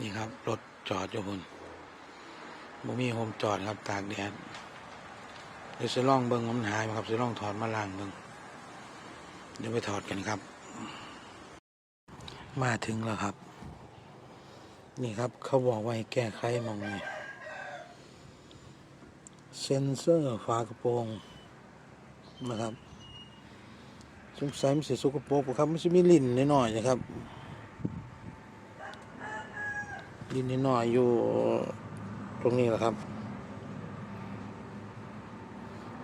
นี่ครับ รถจอดอยู่พุ่นบ่มีโฮมจอดครับตากแดดเดี๋ยวสิลองเบิ่งว่ามันหายไหมครับสิลองถอดมาล้างเบิ่งเดี๋ยวไปถอดกันครับ มาถึงแล้วครับ นี่ครับเขาบอกว่าให้แก้ไขมองนี้เซนเซอร์ฝากระโปรงนะครับสงสัยมันเสียสกปรกครับมันจะมีลิ่นนิดหน่อยๆนะครับ ดินนิดหน่อยอยู่ตรงนี้แหละครับ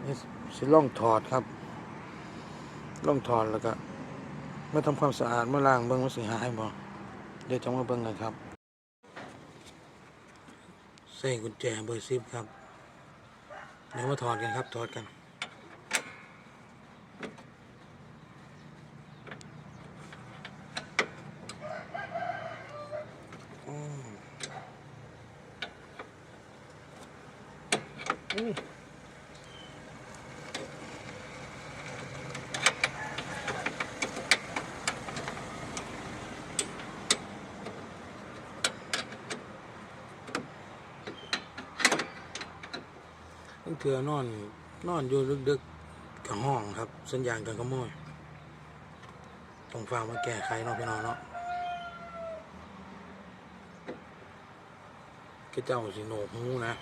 นี่สิล่องถอดครับล่องถอดแล้วก็มาทำความสะอาดมาล้างเบิ้งว่าสิหายบ่เดี๋ยวจะมาเบิ้งกันครับ ใส่กุญแจเบอร์ซิปครับเดี๋ยวมาถอดกันครับถอดกัน อืมอุ้ยตั้ง เถื่อนอน นอนอยู่ดึกๆกับห้องครับ สัญญาณการขโมยต้องฟังมาแก้ไขเนาะพี่น้องเนาะ cái จ้าสิโหนกหูนะ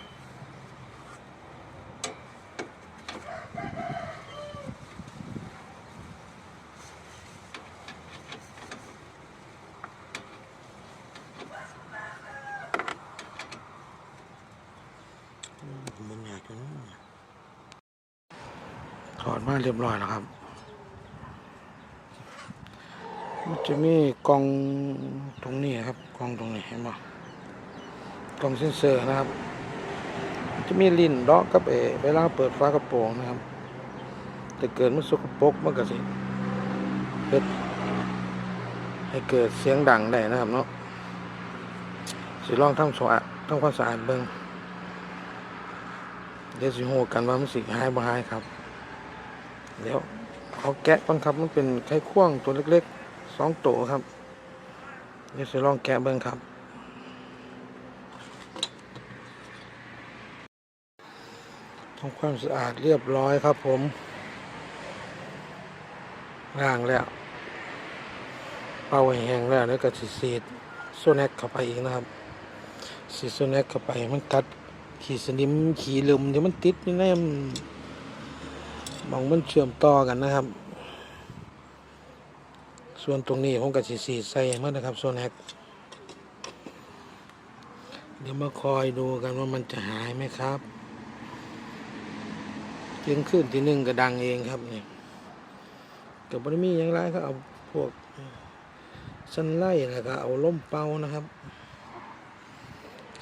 อืมมันอยากจะนู้นถอ ดมาเรียบร้อยแล้วครับ มันจะมีกล่องตรงนี้ครับกล่องตรงนี้เห็นไหมกล่องเซ็นเซอร์นะครับ จะมีลิ้นเดอกกับเอเวลาเปิดฝากระโปรงนะครับแต่เกิดมันสกปรกมันก็สิเกิดให้เกิดเสียงดังได้นะครับเนาะสิลองทำสะอาดทำความสะอาดเบิ่งเดี๋ยวสิโหกันว่ามันสิหายบ่หายครับ เดี๋ยวเอาแกะก่อนครับมันเป็นไข้ควงตัวเล็กๆสองตัวครับเดี๋ยวสิลองแกะเบิ่งครับทำความสะอาดเรียบร้อยครับผมล้างแล้ว เป่าแห้งแล้วแล้วก็สีสีดโซแนกเข้าไปอีกนะครับสีโซแนกเข้าไปมันกัด ขีดสนิมขีดลืมที่มันติดนี่แน่ มองมันเชื่อมต่อกันนะครับ ส่วนตรงนี้ผมกับสีสีใส่มันนะครับโซแนกเดี๋ยวมาคอยดูกันว่ามันจะหายไหมครับเที่ยงคืนที่หนึ่งก็ดังเองครับเนี่ยกับบริมีอย่างไรก็เอาพวกสันไล่แล้วก็เอาล่มเป่านะครับ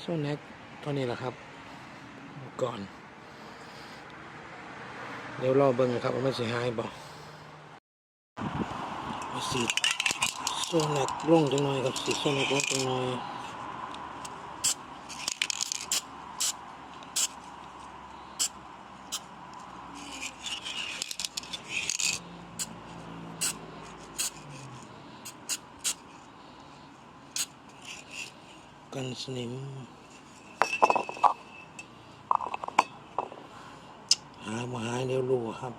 โซนแน็กเท่านี้แหละครับ ก่อน เดี๋ยวรอเบิ่งนะครับว่ามันสิหายบ่มาสีโซนแน็กลงจังหน่อยครับสีโซนแน็กลงจังหน่อยกันสนิมหา มาหายเดี๋ยวรู้ครับ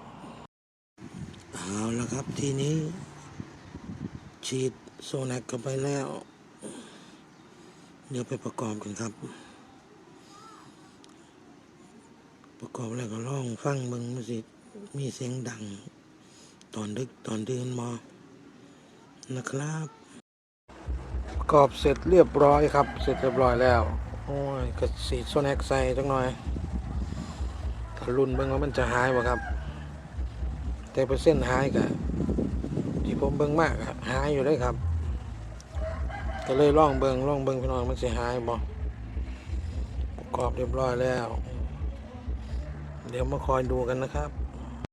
เอาแล้วครับทีนี้ ฉีดโซแนกกันไปแล้ว เดี๋ยวไปประกอบกันครับ ประกอบแล้วก็ร้องฟังเบิ่งมันสิมีเสียงดัง ตอนดึกตอนเดือนมอนะครับ ประกอบเสร็จเรียบร้อยครับ เสร็จเรียบร้อยแล้ว โอ้ยกระสีโซนแอกใส่จังหน่อย รุ่นเบิ่งว่ามันจะหายบ่ครับ แต่เปอร์เซ็นต์หายกะที่ผมเบิ่งมากหายอยู่เลยครับก็เลยล่องเบิงล่องเบิงพี่น้องมันสิหายบ่ประกอบเรียบร้อยแล้ว เดี๋ยวมาคอยดูกันนะครับ